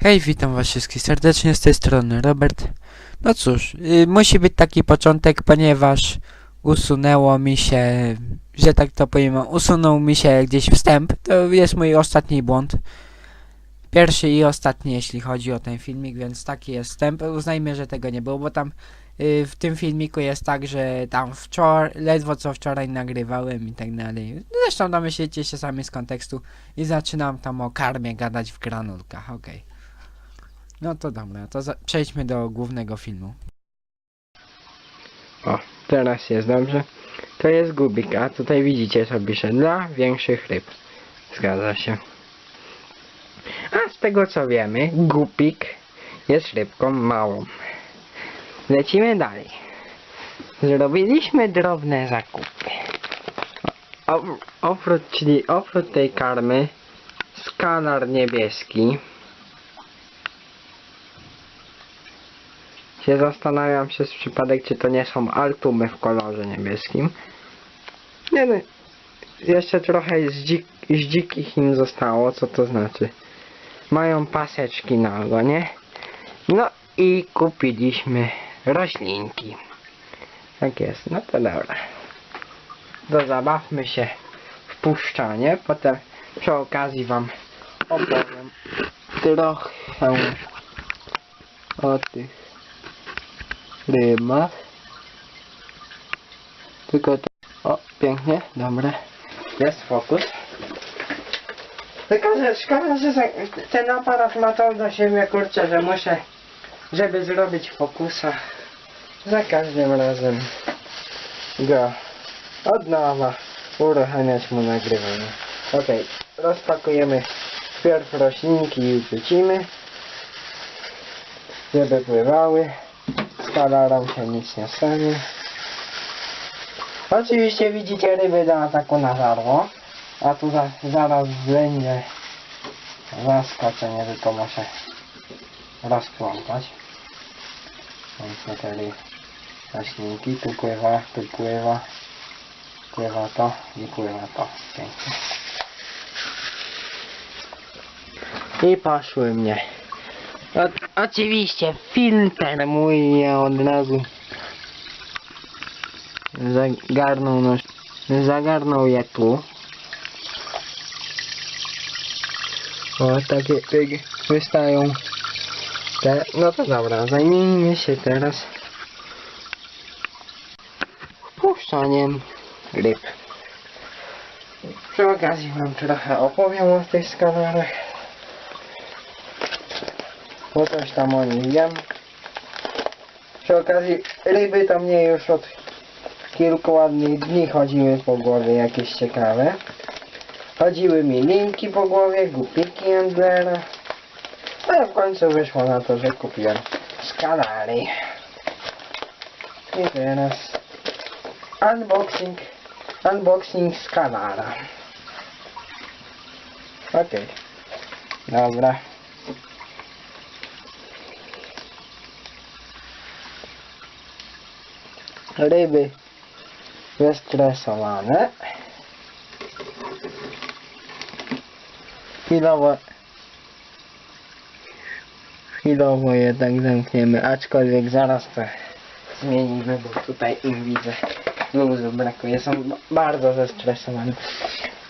Hej, witam was wszystkich serdecznie z tej strony Robert. No cóż, y, musi być taki początek, ponieważ usunęło mi się, że tak to powiem, usunął mi się gdzieś wstęp. To jest mój ostatni błąd. Pierwszy i ostatni, jeśli chodzi o ten filmik, więc taki jest wstęp. Uznajmy, że tego nie było, bo tam y, w tym filmiku jest tak, że tam wczoraj, ledwo co wczoraj nagrywałem i tak dalej. Zresztą domyślicie się sami z kontekstu i zaczynam tam o karmie gadać w granulkach, okej. No to dobra, to za- przejdźmy do głównego filmu. O, teraz jest dobrze. To jest gubik, a tutaj widzicie sobie, że dla większych ryb. Zgadza się. A z tego co wiemy, gupik jest rybką małą. Lecimy dalej. Zrobiliśmy drobne zakupy. O, oprócz, czyli oprócz tej karmy, skalar niebieski. Się zastanawiam przez przypadek, czy to nie są altumy w kolorze niebieskim. Nie no, jeszcze trochę z, dzik, z dzikich im zostało, co to znaczy? Mają paseczki na ogonie. No i kupiliśmy roślinki. Tak jest, no to dobra. To zabawmy się w puszczanie, potem przy okazji wam opowiem trochę o tych rybach. Tylko to... O, pięknie, dobre. Jest fokus. Tylko, że szkoda, że ten aparat ma to do siebie, kurczę, że muszę, żeby zrobić fokusa, za każdym razem go od nowa uruchamiać mu nagrywanie. Okej, rozpakujemy wpierw roślinki i wrzucimy, żeby pływały skalarom się nic nie stanie. Oczywiście widzicie ryby do ataku na żarło, a tu za, zaraz będzie zaskoczenie, tylko muszę rozplątać. Więc tutaj roślinki, tu pływa, tu pływa, pływa to i pływa to. Pięknie. I poszły mnie. O, oczywiście filtr mój mnie od razu zagarnął nos, zagarnął je tu. O, takie pygi wystają. Te, no to dobra, zajmijmy się teraz wpuszczaniem ryb. Przy okazji wam trochę opowiem o tych skalarach bo coś tam o nich wiem. Przy okazji ryby to mnie już od kilku ładnych dni chodziły po głowie jakieś ciekawe. Chodziły mi linki po głowie, gupiki Endlera. Ale w końcu wyszło na to, że kupiłem skalary. I teraz unboxing, unboxing skalara. Okej. Dobra. Ryby zestresowane. Chwilowo, chwilowo je tak zamkniemy, aczkolwiek zaraz to zmienimy, bo tutaj im widzę luzu brakuje, są ba- bardzo zestresowane.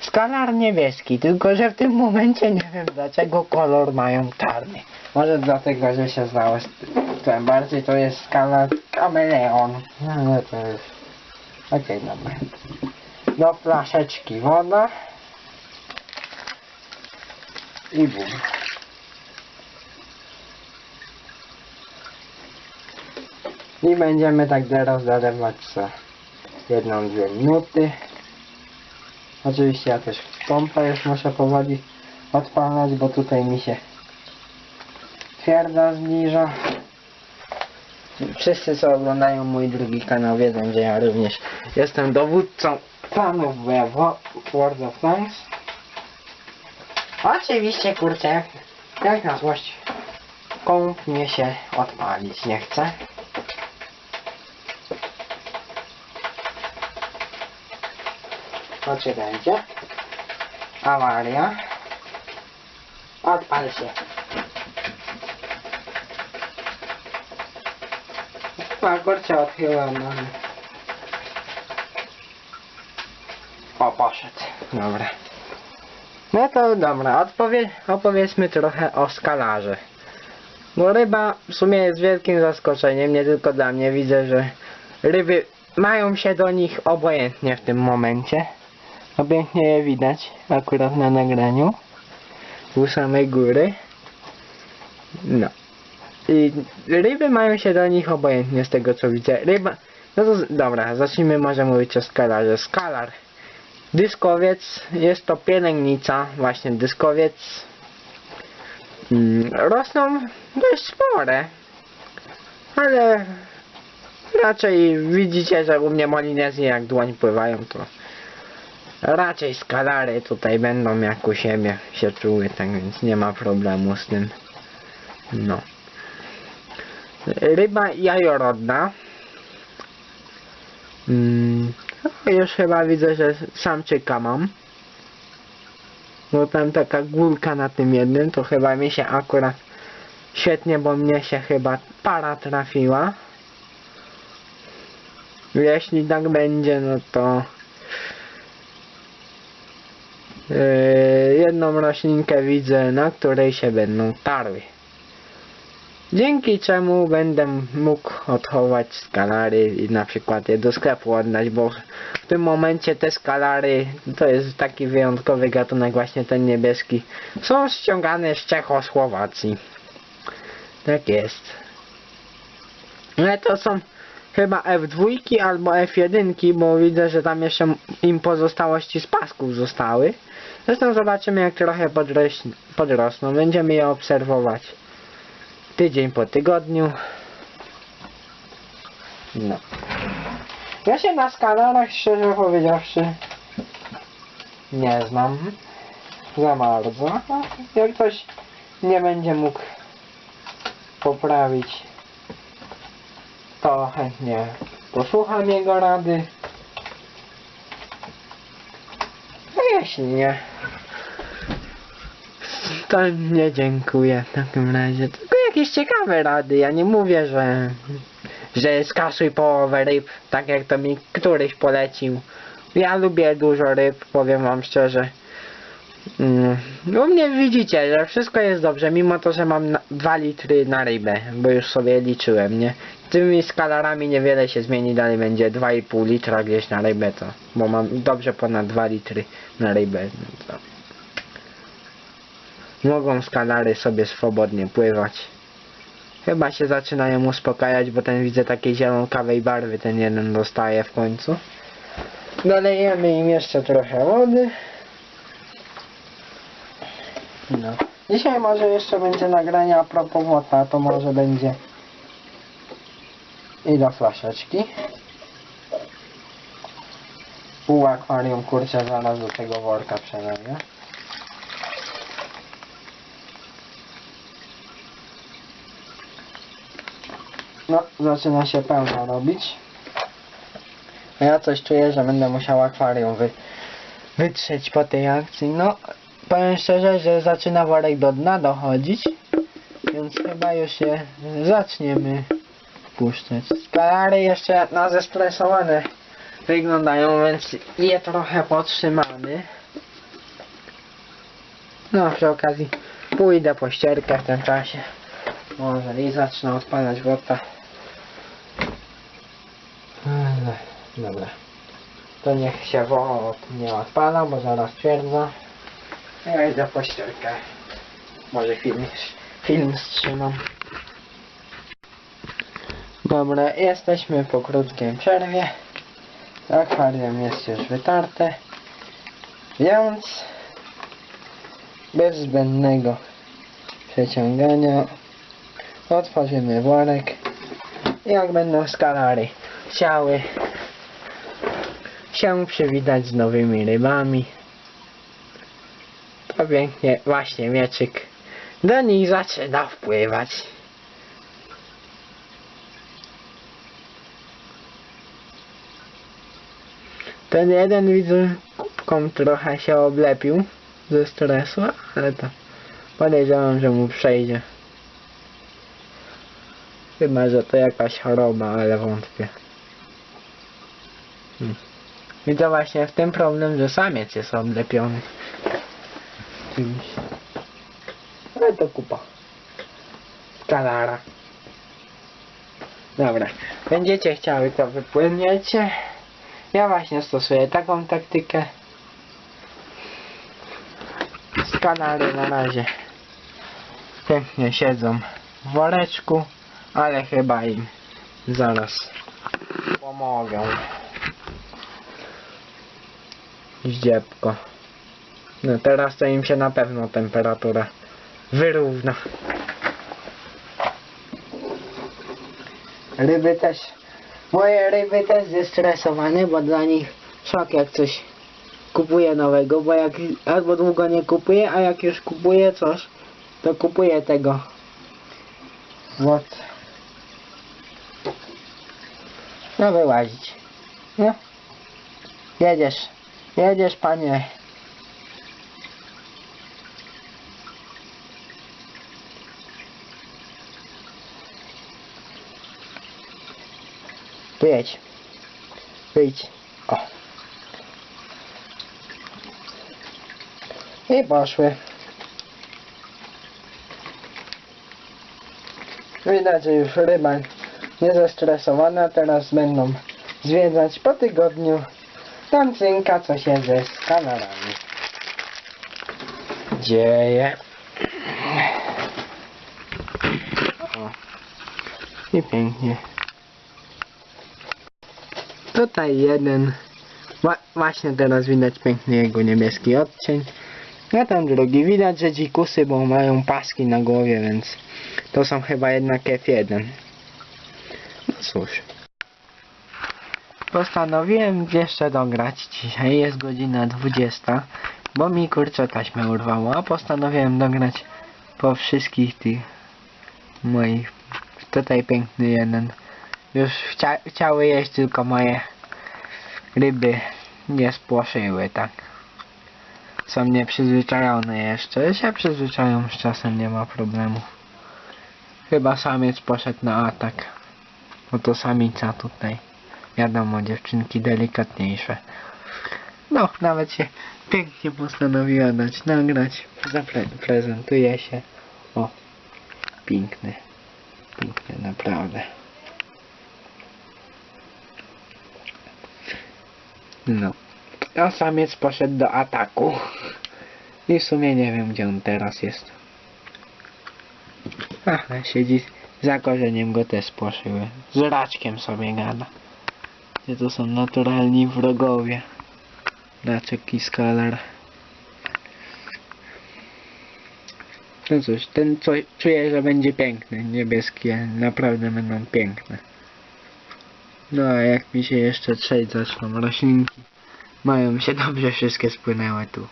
Skalar niebieski, tylko że w tym momencie nie wiem dlaczego kolor mają czarny. Może dlatego, że się znało tym bardziej to jest skalar kameleon. No ale to jest... Okej, dobra. Do flaszeczki woda. I bum. I będziemy tak teraz zalewać co jedną, dwie minuty. Oczywiście ja też pompę już muszę powoli odpalać, bo tutaj mi się twierdza zbliża. Wszyscy co oglądają mój drugi kanał wiedzą, że ja również jestem dowódcą fanów w World of Tanks. Oczywiście kurczę, jak na złość komp mnie się odpalić nie chce. Będzie? Awaria. Odpal się. A kurczę odchyłem. no. O, poszedł. Dobra. No to dobra, odpowie, opowiedzmy trochę o skalarze. Bo ryba w sumie jest wielkim zaskoczeniem, nie tylko dla mnie. Widzę, że ryby mają się do nich obojętnie w tym momencie. No pięknie je widać akurat na nagraniu. U samej góry. No. I ryby mają się do nich obojętnie z tego co widzę. Ryba... No to dobra, zacznijmy może mówić o skalarze. Skalar. Dyskowiec jest to pielęgnica, właśnie dyskowiec. Mm, rosną dość spore. Ale raczej widzicie, że u mnie molinezje jak dłoń pływają, to raczej skalary tutaj będą jak u siebie się czuły, tak więc nie ma problemu z tym. No. Ryba jajorodna. Mm, no, już chyba widzę, że samczyka mam. Bo tam taka górka na tym jednym, to chyba mi się akurat świetnie, bo mnie się chyba para trafiła. Jeśli tak będzie, no to yy, jedną roślinkę widzę, na której się będą tarły. Dzięki czemu będę mógł odchować skalary i na przykład je do sklepu oddać, bo w tym momencie te skalary, to jest taki wyjątkowy gatunek właśnie ten niebieski, są ściągane z Czechosłowacji. Tak jest. Ale to są chyba F2 albo F1, bo widzę, że tam jeszcze im pozostałości z pasków zostały. Zresztą zobaczymy jak trochę podroś, podrosną, będziemy je obserwować tydzień po tygodniu. No. Ja się na skalarach szczerze powiedziawszy nie znam za bardzo. No, Jak ktoś nie będzie mógł poprawić, to chętnie posłucham jego rady. A jeśli nie, to nie dziękuję w takim razie. Jakieś ciekawe rady. Ja nie mówię, że że skasuj połowę ryb, tak jak to mi któryś polecił. Ja lubię dużo ryb, powiem wam szczerze. Mm. U mnie widzicie, że wszystko jest dobrze, mimo to, że mam 2 litry na rybę, bo już sobie liczyłem, nie? Tymi skalarami niewiele się zmieni, dalej będzie 2,5 litra gdzieś na rybę, to, bo mam dobrze ponad 2 litry na rybę. To. Mogą skalary sobie swobodnie pływać. Chyba się zaczynają uspokajać, bo ten widzę takiej zielonkawej barwy ten jeden dostaje w końcu. Dolejemy im jeszcze trochę wody. No. Dzisiaj może jeszcze będzie nagranie a propos to może będzie i do flaszeczki. Pół akwarium kurczę zaraz do tego worka przeleję. No, zaczyna się pełno robić. A Ja coś czuję, że będę musiał akwarium wy, wytrzeć po tej akcji. No, powiem szczerze, że zaczyna worek do dna dochodzić. Więc chyba już się zaczniemy puszczać. Skalary jeszcze na zestresowane wyglądają, więc je trochę podtrzymamy. No, przy okazji pójdę po ścierkę w tym czasie. Może i zacznę odpalać wota. Ale, Dobra. To niech się wod nie odpala, bo zaraz twierdza. Ja idę po ścierkę. Może film, film wstrzymam. Dobra, jesteśmy po krótkiej przerwie. Akwarium jest już wytarte. Więc bez zbędnego przeciągania otworzymy worek. Jak będą skalary chciały się przywitać z nowymi rybami, to pięknie właśnie mieczyk do nich zaczyna wpływać. Ten jeden widzę kubką trochę się oblepił ze stresu, ale to podejrzewam, że mu przejdzie. Chyba, że to jakaś choroba, ale wątpię. Hmm. To właśnie w tym problem, że samiec jest odlepiony. Czymś. Ale to kupa. Kalara. Dobra. Będziecie chciały to wypłyniecie. Ja właśnie stosuję taką taktykę. Skanary na razie pięknie siedzą w woreczku, ale chyba im zaraz pomogą zdziepko. No teraz to im się na pewno temperatura wyrówna. Ryby też, moje ryby też zestresowane, bo dla nich szok jak coś kupuję nowego, bo jak albo długo nie kupuję, a jak już kupuję coś, to kupuję tego. What? No wyłazić. No. Jedziesz. Jedziesz panie. Tu jedź. Wyjdź. O. I poszły. Widać, że już ryba nie zestresowana, teraz będą zwiedzać po tygodniu tamcynka, co się ze skanerami dzieje. O. I pięknie. Tutaj jeden. Wa właśnie teraz widać piękny jego niebieski odcień. A tam drugi. Widać, że dzikusy, bo mają paski na głowie, więc to są chyba jednak F1. No cóż. Postanowiłem jeszcze dograć dzisiaj. Jest godzina 20. Bo mi kurczę taśmę urwało. A postanowiłem dograć po wszystkich tych moich. Tutaj piękny jeden. Już chcia chciały jeść tylko moje ryby nie spłoszyły, tak. Są nieprzyzwyczajone jeszcze. Się przyzwyczają z czasem, nie ma problemu. Chyba samiec poszedł na atak. Bo to samica tutaj. Wiadomo, dziewczynki delikatniejsze. No, nawet się pięknie postanowiła dać nagrać. Zapre prezentuje się. O, piękny. Piękny, naprawdę. No. A samiec poszedł do ataku. I w sumie nie wiem, gdzie on teraz jest. Aha, siedzi za korzeniem go też spłoszyły. Z raczkiem sobie gada. To są naturalni wrogowie. Raczek i skalar. No cóż, ten co, czuję, że będzie piękny. Niebieskie naprawdę będą piękne. No a jak mi się jeszcze trzeć zaczną roślinki. Mają się dobrze wszystkie spłynęły tu.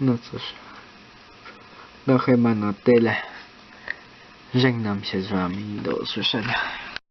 No cóż. No chyba na tyle. Żegnam się z wami. Do usłyszenia.